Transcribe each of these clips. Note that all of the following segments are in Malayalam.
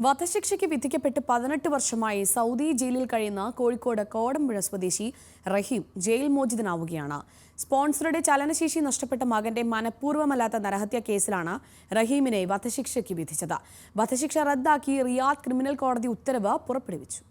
വധശിക്ഷയ്ക്ക് വിധിക്കപ്പെട്ട് പതിനെട്ട് വർഷമായി സൗദി ജയിലിൽ കഴിയുന്ന കോഴിക്കോട് കോടമ്പുഴ സ്വദേശി റഹീം ജയിൽ മോചിതനാവുകയാണ്. സ്പോൺസറുടെ ചലനശേഷി നഷ്ടപ്പെട്ട മകന്റെ മനഃപൂർവമല്ലാത്ത നരഹത്യ കേസിലാണ് റഹീമിനെ വധശിക്ഷയ്ക്ക് വിധിച്ചത്. വധശിക്ഷ റദ്ദാക്കി റിയാദ് ക്രിമിനൽ കോടതി ഉത്തരവ് പുറപ്പെടുവിച്ചു.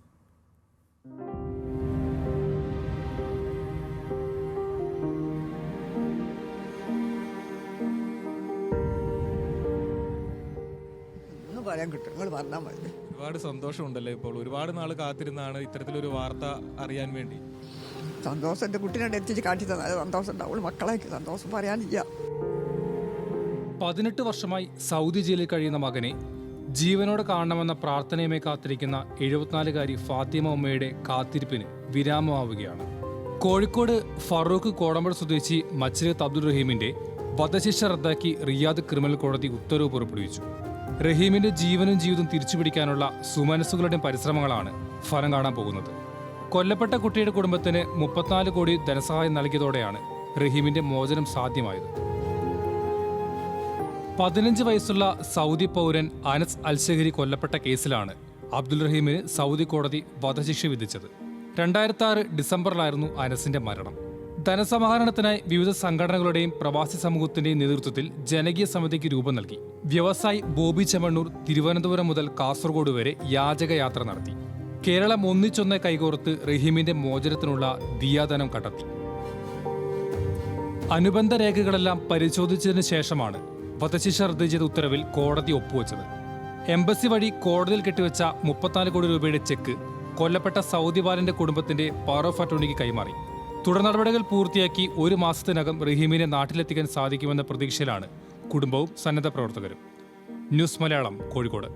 ഒന്നും പറയാൻ കിട്ടും. നിങ്ങൾ പറഞ്ഞാൽ മതി. ഒരുപാട് സന്തോഷമുണ്ടല്ലോ ഇപ്പോൾ? ഒരുപാട് നാൾ കാത്തിരുന്നാണ് ഇത്തരത്തിലൊരു വാർത്ത അറിയാൻ വേണ്ടി. സന്തോഷം എന്റെ കുട്ടീനെ എത്തിച്ച് കാട്ടി തന്നാൽ സന്തോഷം ഉണ്ടാവുള്ളൂ മക്കളെ സന്തോഷം പറയാനില്ല. പതിനെട്ട് വർഷമായി സൗദി ജയിലിൽ കഴിയുന്ന മകനെ ജീവനോടെ കാണണമെന്ന പ്രാർത്ഥനയുമായി കാത്തിരിക്കുന്ന എഴുപത്തിനാലുകാരി ഫാത്തിമ ഉമ്മയുടെ കാത്തിരിപ്പിന് വിരാമമാവുകയാണ്. കോഴിക്കോട് ഫറൂഖ് കോടമ്പഴ സ്വദേശി മച്ചിരത്ത് അബ്ദുൾ റഹീമിന്റെ വധശിക്ഷ റദ്ദാക്കി റിയാദ് ക്രിമിനൽ കോടതി ഉത്തരവ് പുറപ്പെടുവിച്ചു. റഹീമിന്റെ ജീവനും ജീവിതവും തിരിച്ചുപിടിക്കാനുള്ള സുമനസ്സുകളുടെ പരിശ്രമങ്ങളാണ് ഫലം കാണാൻ പോകുന്നത്. കൊല്ലപ്പെട്ട കുട്ടിയുടെ കുടുംബത്തിന് മുപ്പത്തിനാല് കോടി ധനസഹായം നൽകിയതോടെയാണ് റഹീമിന്റെ മോചനം സാധ്യമായത്. പതിനഞ്ച് വയസ്സുള്ള സൗദി പൗരൻ അനസ് അൽഷഹരി കൊല്ലപ്പെട്ട കേസിലാണ് അബ്ദുൽ റഹീമിന് സൗദി കോടതി വധശിക്ഷ വിധിച്ചത്. രണ്ടായിരത്തി ആറ് ഡിസംബറിലായിരുന്നു അനസിന്റെ മരണം. ധനസമാഹരണത്തിനായി വിവിധ സംഘടനകളുടെയും പ്രവാസി സമൂഹത്തിന്റെയും നേതൃത്വത്തിൽ ജനകീയ സമിതിക്ക് രൂപം നൽകി. വ്യവസായി ബോബി ചെമ്മണ്ണൂർ തിരുവനന്തപുരം മുതൽ കാസർഗോഡ് വരെ യാചകയാത്ര നടത്തി. കേരളം ഒന്നിച്ചൊന്നെ കൈകോർത്ത് റഹീമിന്റെ മോചനത്തിനുള്ള ദിയാദനം കണ്ടെത്തി. അനുബന്ധ രേഖകളെല്ലാം പരിശോധിച്ചതിന് ശേഷമാണ് വധശിക്ഷ റദ്ദ് ചെയ്ത ഉത്തരവിൽ കോടതി ഒപ്പുവെച്ചത്. എംബസി വഴി കോടതിയിൽ കെട്ടിവെച്ച മുപ്പത്തിനാല് കോടി രൂപയുടെ ചെക്ക് കൊല്ലപ്പെട്ട സൗദി ബാലന്റെ കുടുംബത്തിന്റെ പവർ ഓഫ് അറ്റോർണിക്ക് കൈമാറി. തുടർ നടപടികൾ പൂർത്തിയാക്കി ഒരു മാസത്തിനകം റഹീമിനെ നാട്ടിലെത്തിക്കാൻ സാധിക്കുമെന്ന പ്രതീക്ഷയിലാണ് കുടുംബവും സന്നദ്ധ പ്രവർത്തകരും. ന്യൂസ് മലയാളം കോഴിക്കോട്.